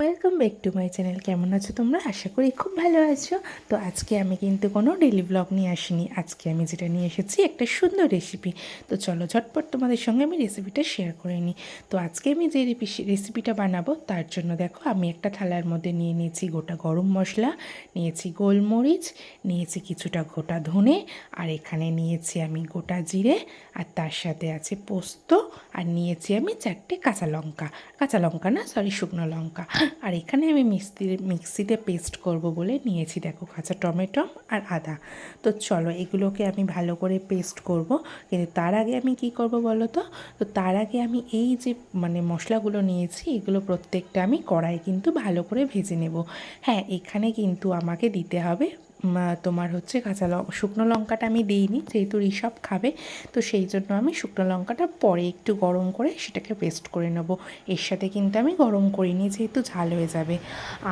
Welcome back to my channel কেমন আছো তোমরা? আশা করি খুব ভালো আছো। তো আজকে আমি কিন্তু কোনো ডেলি ব্লগ নিয়ে আসিনি। আজকে আমি যেটা নিয়ে এসেছি একটা সুন্দর রেসিপি তো চলো, ঝটপট তোমাদের সঙ্গে আমি রেসিপিটা শেয়ার করে নিই। তো আজকে আমি যে রেসিপিটা বানাবো, তার জন্য দেখো, আমি একটা থালার মধ্যে নিয়ে নিয়েছি গোটা গরম মশলা, নিয়েছি গোলমরিচ, নিয়েছি কিছুটা গোটা ধনে, আর এখানে নিয়েছি আমি গোটা জিরে, আর তার সাথে আছে পোস্ত, আর নিয়েছি আমি চারটে কাঁচা লঙ্কা। কাঁচা লঙ্কা না সরি শুকনো লঙ্কা। আর এখানে আমি মিক্সি মিক্সিতে পেস্ট করব বলে নিয়েছি। দেখো কাঁচা টমেটো আর আদা। তো চলো এগুলোকে আমি ভালো করে পেস্ট করব। কিন্তু তার আগে আমি কি করব বলো তো? তো তার আগে আমি এই যে মানে মশলাগুলো নিয়েছি, এগুলো প্রত্যেকটা আমি কড়াই কিন্তু ভালো করে ভেজে নেব। হ্যাঁ এখানে কিন্তু আমাকে দিতে হবে তোমার হচ্ছে কাঁচা লঙ্কা শুকনো লঙ্কাটা আমি দিইনি, যেহেতু ঋষভ খাবে, তো সেই জন্য আমি শুকনো লঙ্কাটা পরে একটু গরম করে সেটাকে পেস্ট করে নেব। এর সাথে কিন্তু আমি গরম করিনি, যেহেতু ঝাল হয়ে যাবে।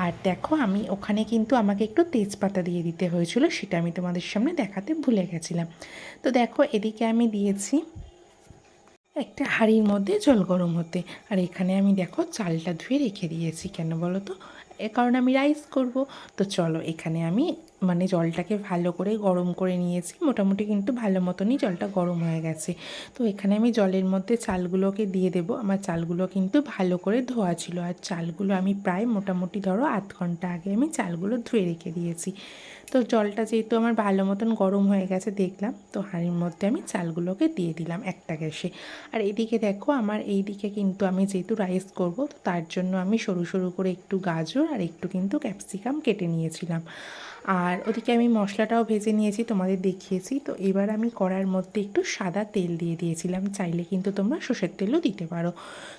আর দেখো, আমি ওখানে কিন্তু আমাকে একটু তেজপাতা দিয়ে দিতে হয়েছিল, সেটা আমি তোমাদের সামনে দেখাতে ভুলে গেছিলাম। তো দেখো, এদিকে আমি দিয়েছি একটা হাঁড়ির মধ্যে জল গরম হতে। আর এখানে আমি দেখো, চালটা ধুয়ে রেখে দিয়েছি, কেন বলো তো? এ কারণে আমি রাইস করব। তো চলো, এখানে আমি মানে জলটাকে ভালো করে গরম করে নিয়েছি। মোটামুটি কিন্তু ভালো মতনই জলটা গরম হয়ে গেছে। তো এখানে আমি জলের মধ্যে চালগুলোকে দিয়ে দেব। আমার চালগুলো কিন্তু ভালো করে ধোয়া ছিল। আর চালগুলো আমি প্রায় মোটামুটি ধরো আধ ঘণ্টা আগে আমি চালগুলো ধুয়ে রেখে দিয়েছি। তো জলটা যেহেতু আমার ভালো মতন গরম হয়ে গেছে দেখলাম, তো হাঁড়ির মধ্যে আমি চালগুলোকে দিয়ে দিলাম একটা গ্যাসে। আর এদিকে দেখো আমার এই দিকে কিন্তু আমি যেহেতু রাইস করব, তো তার জন্য আমি সরু সরু করে একটু গাজর আর একটু কিন্তু ক্যাপসিকাম কেটে নিয়েছিলাম। আর ওদিকে আমি মশলাটাও ভেজে নিয়েছি, তোমাদের দেখিয়েছি। তো এবার আমি কড়ার মধ্যে একটু সাদা তেল দিয়ে দিয়েছিলাম, চাইলে কিন্তু তোমরা সর্ষের তেলও দিতে পারো।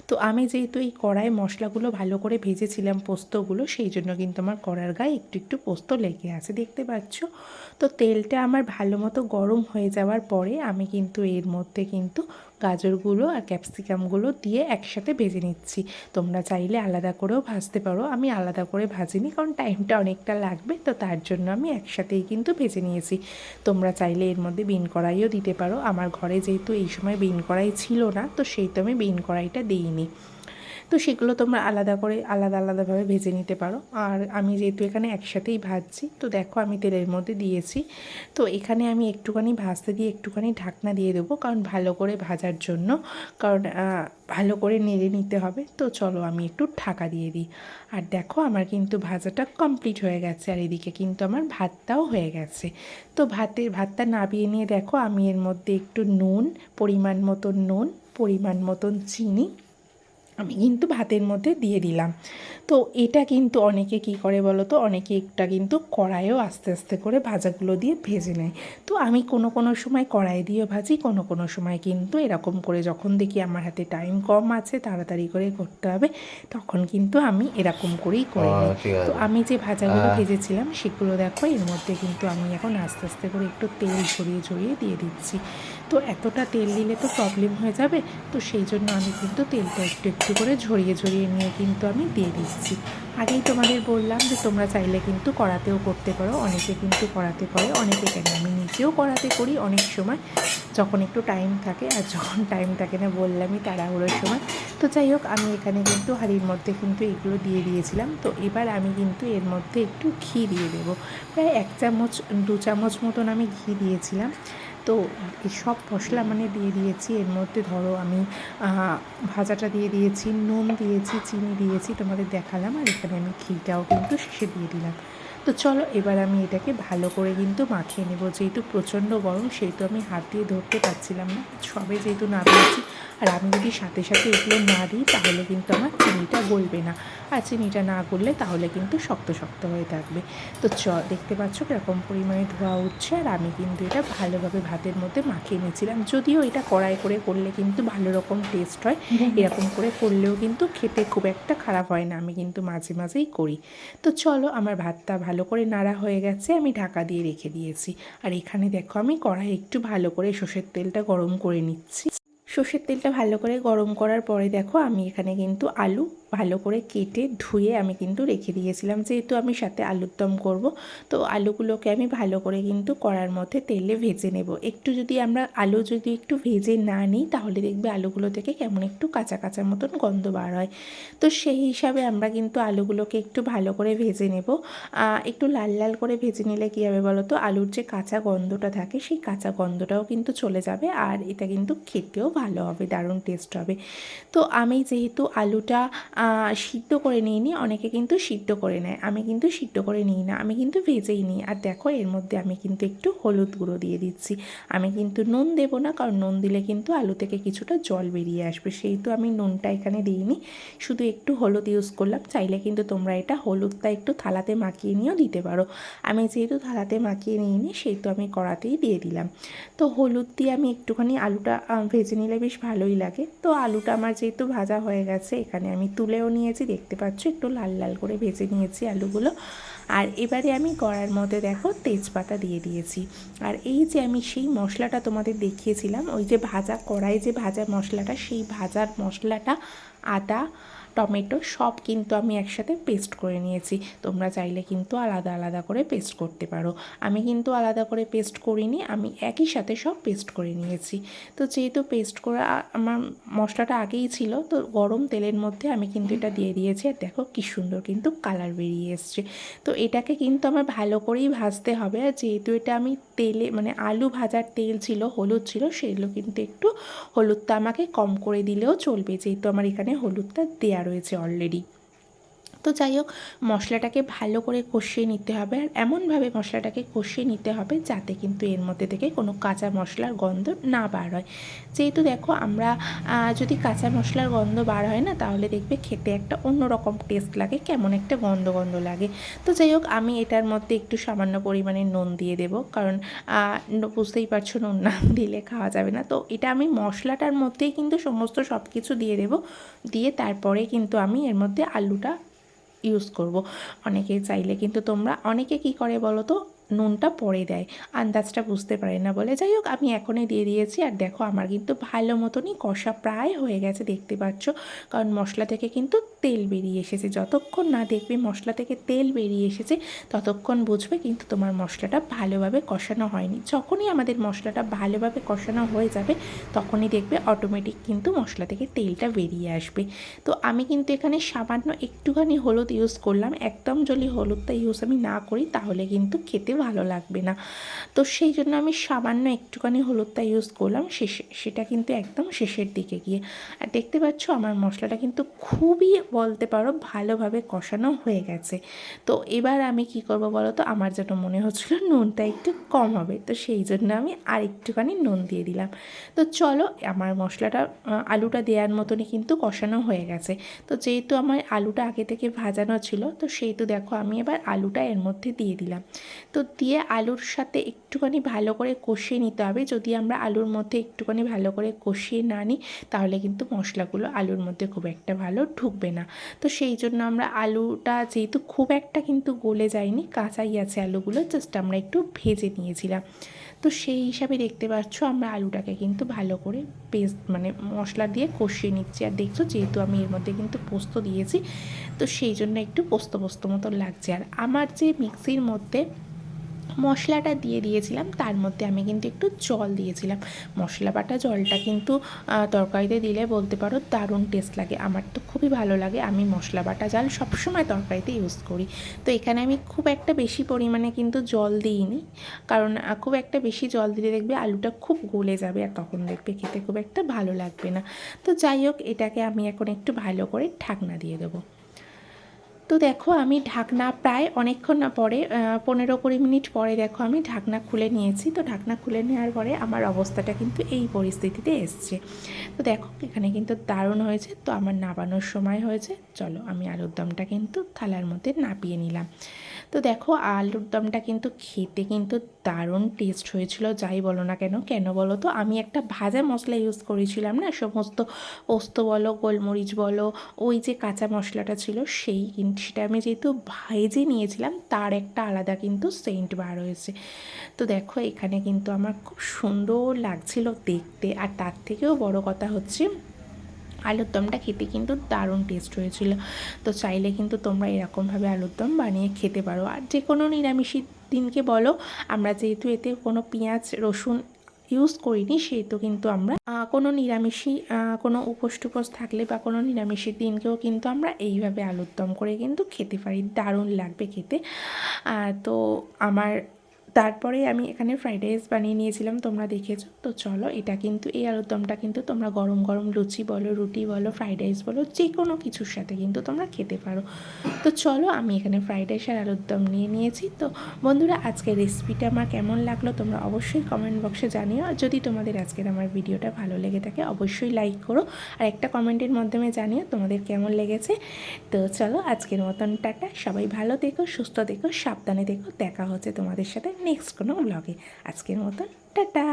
তো আমি যেহেতু এই কড়াই মশলাগুলো ভালো করে ভেজেছিলাম পোস্তগুলো, সেই জন্য কিন্তু আমার কড়ার গায়ে একটু একটু পোস্ত লেগে আছে, দেখতে পাচ্ছ। তো তেলটা আমার ভালো মতো গরম হয়ে যাওয়ার পরে আমি কিন্তু এর মধ্যে কিন্তু গাজরগুলো আর ক্যাপসিকামগুলো দিয়ে একসাথে ভেজে নিচ্ছি। তোমরা চাইলে আলাদা করেও ভাজতে পারো। আমি আলাদা করে ভাজিনি কারণ টাইমটা অনেকটা লাগবে, তো তার জন্য আমি একসাথেই কিন্তু ভেজে নিয়েছি। তোমরা চাইলে এর মধ্যে বিন কড়াইও দিতে পারো। আমার ঘরে যেহেতু এই সময় বিন কড়াই ছিল না, তো সেই তো আমি বিন কড়াইটা দিইনি। তো সেগুলো তোমরা আলাদা করে আলাদা আলাদাভাবে ভেজে নিতে পারো। আর আমি যেহেতু এখানে একসাথেই ভাজছি, তো দেখো আমি তেলের মধ্যে দিয়েছি। তো এখানে আমি একটুখানি ভাজতে দিয়ে একটুখানি ঢাকনা দিয়ে দেবো, কারণ ভালো করে ভাজার জন্য, কারণ ভালো করে নেড়ে নিতে হবে। তো চলো আমি একটু ঢাকা দিয়ে দিই। আর দেখো আমার কিন্তু ভাজাটা কমপ্লিট হয়ে গেছে, আর এদিকে কিন্তু আমার ভাতটাও হয়ে গেছে। তো ভাতের ভাতটা নাবিয়ে নিয়ে দেখো আমি এর মধ্যে একটু নুন, পরিমাণ মতন নুন, পরিমাণ মতন চিনি আমি কিন্তু ভাতের মধ্যে দিয়ে দিলাম। তো এটা কিন্তু অনেকে কি করে বলো তো? অনেকে একটা কিন্তু কড়াইও আস্তে আস্তে করে ভাজাগুলো দিয়ে ভেজে নেয়। তো আমি কোনো কোনো সময় কড়াই দিয়ে ভাজি কোনো কোনো সময় কিন্তু এরকম করে যখন দেখি আমার হাতে টাইম কম আছে তাড়াতাড়ি করে করতে হবে তখন কিন্তু আমি এরকম করেই করে নিই। তো আমি যে ভাজাগুলো। ভেজেছিলাম সেগুলো দেখো এর মধ্যে কিন্তু আমি এখন আস্তে আস্তে করে একটু তেল ঝরিয়ে ঝরিয়ে দিয়ে দিচ্ছি। তো এতটা তেল দিলে তো প্রবলেম হয়ে যাবে তো সেই জন্য আমি কিন্তু তেলটা একটু একটু করে ঝরিয়ে ঝরিয়ে নিয়ে কিন্তু আমি দিয়ে দিচ্ছি। আগেই তোমাদের বললাম যে তোমরা চাইলে কিন্তু কড়াতেও করতে পারো, অনেকে কিন্তু কড়াতে করে, অনেকে কেন? আমি নিজেও কড়াতে করি অনেক সময়, যখন একটু টাইম থাকে আর যখন টাইম থাকে না বললামই তাড়াহুড়োর সময়। তো যাই হোক, আমি এখানে কিন্তু হাঁড়ির মধ্যে কিন্তু এগুলো দিয়ে দিয়েছিলাম। তো এবার আমি কিন্তু এর মধ্যে একটু ঘি দিয়ে দেবো। প্রায় এক চামচ, দু চামচ মতন আমি ঘি দিয়েছিলাম। তো এই সব মশলা মানে দিয়ে দিয়েছি। এর মধ্যে ধরো আমি ভাজাটা দিয়ে দিয়েছি, নুন দিয়েছি, চিনি দিয়েছি, তোমাদের দেখালাম। আর এখানে আমি ঘিটাও কিন্তু শেষে দিয়ে দিলাম। তো চলো এবার আমি এটাকে ভালো করে কিন্তু মাখিয়ে নেব। যেহেতু প্রচণ্ড গরম, সেহেতু আমি হাত দিয়ে ধরতে পারছিলাম না। সবে যেহেতু না দিয়েছি আর আমি যদি সাথে সাথে এগুলো না দিই, তাহলে কিন্তু আমার চিনিটা গলবে না। আর চিনিটা না করলে তাহলে কিন্তু শক্ত শক্ত হয়ে থাকবে। তো চ দেখতে পাচ্ছ কীরকম পরিমাণে ধোয়া উঠছে আর আমি কিন্তু এটা ভালোভাবে ভাতের মধ্যে মাখিয়ে নিয়েছিলাম। যদিও এটা কড়াই করে করলে কিন্তু ভালো রকম টেস্ট হয়। এরকম করে করলেও কিন্তু খেতে খুব একটা খারাপ হয় না আমি কিন্তু মাঝে মাঝেই করি। তো চলো আমার ভাতটা ভালো করে নাড়া হয়ে গেছে আমি ঢাকা দিয়ে রেখে দিয়েছি। আর এখানে দেখো আমি কড়াই একটু ভালো করে সর্ষের তেলটা গরম করে নিচ্ছি। সর্ষের তেলটা ভালো করে গরম করার পরে দেখো আমি এখানে কিন্তু আলু ভালো করে কেটে ধুয়ে আমি কিন্তু রেখে দিয়েছিলাম। যেহেতু আমি সাথে আলুর দম করব, তো আলুগুলোকে আমি ভালো করে কিন্তু কড়ার মধ্যে তেলে ভেজে নেব। একটু যদি আমরা আলু যদি একটু ভেজে না নিই, তাহলে দেখবে আলুগুলো থেকে কেমন একটু কাঁচা কাঁচা মতন গন্ধ বার হয়। তো সেই হিসাবে আমরা কিন্তু আলুগুলোকে একটু ভালো করে ভেজে নেব। একটু লাল লাল করে ভেজে নিলে কী হবে বলো তো আলুর যে কাঁচা গন্ধটা থাকে, সেই কাঁচা গন্ধটাও কিন্তু চলে যাবে আর এটা কিন্তু খেতেও ভালো হবে, দারুণ টেস্ট হবে। তো আমি যেহেতু আলুটা সিদ্ধ করে নিইনি, অনেকে কিন্তু সিদ্ধ করে নেয়। আমি কিন্তু সিদ্ধ করে নিই না, আমি কিন্তু ভেজেই নিই। আর দেখো, এর মধ্যে আমি কিন্তু একটু হলুদ গুঁড়ো দিয়ে দিচ্ছি। আমি কিন্তু নুন দেবো না, কারণ নুন দিলে কিন্তু আলু থেকে কিছুটা জল বেরিয়ে আসবে। সেই তো আমি নুনটা এখানে দিইনি, শুধু একটু হলুদ ইউজ করলাম। চাইলে কিন্তু তোমরা এটা হলুদটা একটু থালাতে মাখিয়ে নিয়েও দিতে পারো। আমি যেহেতু থালাতে মাখিয়ে নিইনি সেই তো আমি কড়াতেই দিয়ে দিলাম। তো হলুদ দিয়ে আমি একটুখানি আলুটা ভেজে নিলে বেশ ভালোই লাগে। তো আলুটা আমার যেহেতু ভাজা হয়ে গেছে, এখানে আমি তুলেও নিয়েছি, দেখতে পাচ্ছ? একটু লাল লাল করে ভেজে নিয়েছি আলুগুলো। আর এবারে আমি কড়ার মধ্যে দেখো তেজপাতা দিয়ে দিয়েছি। আর এই যে আমি সেই মশলাটা তোমাদের দেখিয়েছিলাম, ওই যে ভাজা কড়াই যে ভাজা মশলাটা, সেই ভাজার মশলাটা, আদা টমেটো সব কিন্তু আমি একসাথে পেস্ট করে নিয়েছি। তোমরা চাইলে কিন্তু আলাদা আলাদা করে পেস্ট করতে পারো। আমি কিন্তু আলাদা করে পেস্ট করিনি, আমি একই সাথে সব পেস্ট করে নিয়েছি। তো যেহেতু পেস্ট করা আমার মশলাটা আগেই ছিল, তো গরম তেলের মধ্যে আমি কিন্তু এটা দিয়ে দিয়েছি। আর দেখো কী সুন্দর কিন্তু কালার বেরিয়ে এসছে। তো এটাকে কিন্তু আমার ভালো করেই ভাজতে হবে। আর যেহেতু এটা আমি তেলে মানে আলু ভাজার তেল ছিল, হলুদ ছিল, সেগুলো কিন্তু একটু হলুদটা আমাকে কম করে দিলেও চলবে, যেহেতু আমার এখানে হলুদটা দেয়া রয়েছে অলরেডি তো যাই হোক, মশলাটাকে ভালো করে কষিয়ে নিতে হবে। আর এমনভাবে মশলাটাকে কষিয়ে নিতে হবে যাতে কিন্তু এর মধ্যে থেকে কোনো কাঁচা মশলার গন্ধ না বার হয়। যেহেতু দেখো আমরা যদি কাঁচা মশলার গন্ধ বার হয় না, তাহলে দেখবে খেতে একটা অন্যরকম টেস্ট লাগে, কেমন একটা গন্ধ গন্ধ লাগে। তো যাই হোক, আমি এটার মধ্যে একটু সামান্য পরিমাণে নুন দিয়ে দেব, কারণ বুঝতেই পারছ নুন না দিলে খাওয়া যাবে না। তো এটা আমি মশলাটার মধ্যেই কিন্তু সমস্ত সব কিছু দিয়ে দেব। দিয়ে তারপরে কিন্তু আমি এর মধ্যে আলুটা ইউজ করব। অনেকেই চাইলে কিন্তু তোমরা অনেকে কি করে বলো তো নুনটা পরে দেয়। আন্দাজটা বুঝতে পারে না বলে। যাই হোক, আমি এখনই দিয়ে দিয়েছি আর দেখো আমার কিন্তু ভালো মতনই কষা প্রায় হয়ে গেছে, দেখতে পাচ্ছ? কারণ মশলা থেকে কিন্তু তেল বেরিয়ে এসেছে। যতক্ষণ না দেখবে মশলা থেকে তেল বেরিয়ে এসেছে, ততক্ষণ বুঝবে কিন্তু তোমার মশলাটা ভালোভাবে কষানো হয়নি। যখনই আমাদের মশলাটা ভালোভাবে কষানো হয়ে যাবে, তখনই দেখবে অটোমেটিক কিন্তু মশলা থেকে তেলটা বেরিয়ে আসবে। তো আমি কিন্তু এখানে সামান্য একটুখানি হলুদ ইউজ করলাম। একদম যদি হলুদটা ইউজ আমি না করি, তাহলে কিন্তু খেতে ভালো লাগবে না। তো সেই জন্য আমি সামান্য একটুখানি হলুদটা ইউজ করলাম। শেষে, সেটা কিন্তু একদম শেষের দিকে গিয়ে। আর দেখতে পাচ্ছ আমার মশলাটা কিন্তু খুবই বলতে পারো ভালোভাবে কষানো হয়ে গেছে। তো এবার আমি কি করব বলো তো? আমার যেন মনে হচ্ছিল নুনটা একটু কম হবে। তো সেই জন্য আমি আর একটুখানি নুন দিয়ে দিলাম। তো চলো, আমার মশলাটা আলুটা দেওয়ার মতনই কিন্তু কষানো হয়ে গেছে। তো যেহেতু আমার আলুটা আগে থেকে ভাজানো ছিল, তো সেহেতু দেখো আমি এবার আলুটা এর মধ্যে দিয়ে দিলাম। তো দিয়ে আলুর সাথে একটুখানি ভালো করে কষিয়ে নিতে হবে। যদি আমরা আলুর মধ্যে একটুখানি ভালো করে কষিয়ে না নিই, তাহলে কিন্তু মশলাগুলো আলুর মধ্যে খুব একটা ভালো ঢুকবে না। তো সেই জন্য আমরা আলুটা যেহেতু খুব একটা কিন্তু গলে যায়নি, কাঁচাই আছে আলুগুলো জাস্ট আমরা একটু ভেজে নিয়েছিলাম। তো সেই হিসাবে দেখতে পাচ্ছ আমরা আলুটাকে কিন্তু ভালো করে পেস্ট মানে মশলা দিয়ে কষিয়ে নিচ্ছি। আর দেখছ যেহেতু আমি এর মধ্যে কিন্তু পোস্ত দিয়েছি, তো সেই জন্য একটু পোস্ত পোস্ত মতো লাগছে। আর আমার যে মিক্সির মধ্যে মশলাটা দিয়ে দিয়েছিলাম, তার মধ্যে আমি কিন্তু একটু জল দিয়েছিলাম। মশলা বাটা জলটা কিন্তু তরকারিতে দিলে বলতে পারো দারুণ টেস্ট লাগে। আমার তো খুবই ভালো লাগে, আমি মশলা বাটা জাল সবসময় তরকারিতে ইউজ করি। তো এখানে আমি খুব একটা বেশি পরিমাণে কিন্তু জল দিইনি, কারণ খুব একটা বেশি জল দিলে দেখবে আলুটা খুব গলে যাবে আর তখন দেখবে খেতে খুব একটা ভালো লাগবে না। তো যাই হোক, এটাকে আমি এখন একটু ভালো করে ঢাকনা দিয়ে দেবো। তো দেখো আমি ঢাকনা প্রায় অনেকক্ষণ না পরে পনেরো কুড়ি মিনিট পরে দেখো আমি ঢাকনা খুলে নিয়েছি। তো ঢাকনা খুলে নেওয়ার পরে আমার অবস্থাটা কিন্তু এই পরিস্থিতিতে এসছে। তো দেখো এখানে কিন্তু দারুণ হয়েছে। তো আমার নাবানোর সময় হয়েছে। চলো আমি আলুর দমটা কিন্তু থালার মধ্যে নাপিয়ে নিলাম। তো দেখো, আলুর দমটা কিন্তু খেতে কিন্তু দারুণ টেস্ট হয়েছিল, যাই বলো না কেন? কেন বলো তো? আমি একটা ভাজা মশলা ইউজ করেছিলাম না? সমস্ত পোস্ত বলো, গোলমরিচ বলো, ওই যে কাঁচা মশলাটা ছিল, সেই সেটা আমি যেহেতু ভাইজে নিয়েছিলাম, তার একটা আলাদা কিন্তু সেন্ট বার হয়েছে। তো দেখো, এখানে কিন্তু আমার খুব সুন্দর লাগছিল দেখতে, আর তার থেকেও বড় কথা হচ্ছে আলুর দমটা খেতে কিন্তু দারুণ টেস্ট হয়েছিল। তো চাইলে কিন্তু তোমরা এরকমভাবে আলুর দম বানিয়ে খেতে পারো। আর যে কোনো নিরামিষি দিনকে বলো, আমরা যেহেতু এতে কোনো পেঁয়াজ, রসুন ইউজ করিনি, সেহেতু কিন্তু আমরা কোনো নিরামিষই কোনো উপোস টুপোস থাকলে বা কোনো নিরামিষের দিনকেও কিন্তু আমরা এইভাবে আলুর দম করে কিন্তু খেতে পারি। দারুণ লাগবে খেতে। তো আমার তারপরে আমি এখানে ফ্রাইড রাইস বানিয়ে নিয়েছিলাম, তোমরা দেখেছ। তো চলো, এটা কিন্তু, এই আলুর দমটা কিন্তু তোমরা গরম গরম লুচি বলো, রুটি বলো ফ্রাইড রাইস বলো যে কোনো কিছুর সাথে কিন্তু তোমরা খেতে পারো। তো চলো, আমি এখানে ফ্রাইড রাইস আর আলুর দম নিয়ে নিয়েছি। তো বন্ধুরা, আজকের রেসিপিটা আমার কেমন লাগল তোমরা অবশ্যই কমেন্ট বক্সে জানিও। আর যদি তোমাদের আজকের আমার ভিডিওটা ভালো লেগে থাকে, অবশ্যই লাইক করো। আর একটা কমেন্টের মাধ্যমে জানিও তোমাদের কেমন লেগেছে। তো চলো, আজকের মতন, টাটা। সবাই ভালো দেখো সুস্থ দেখো সাবধানে দেখো দেখা হচ্ছে তোমাদের সাথে নেক্সট কোনো ব্লগে। আজকের মতন টাটা!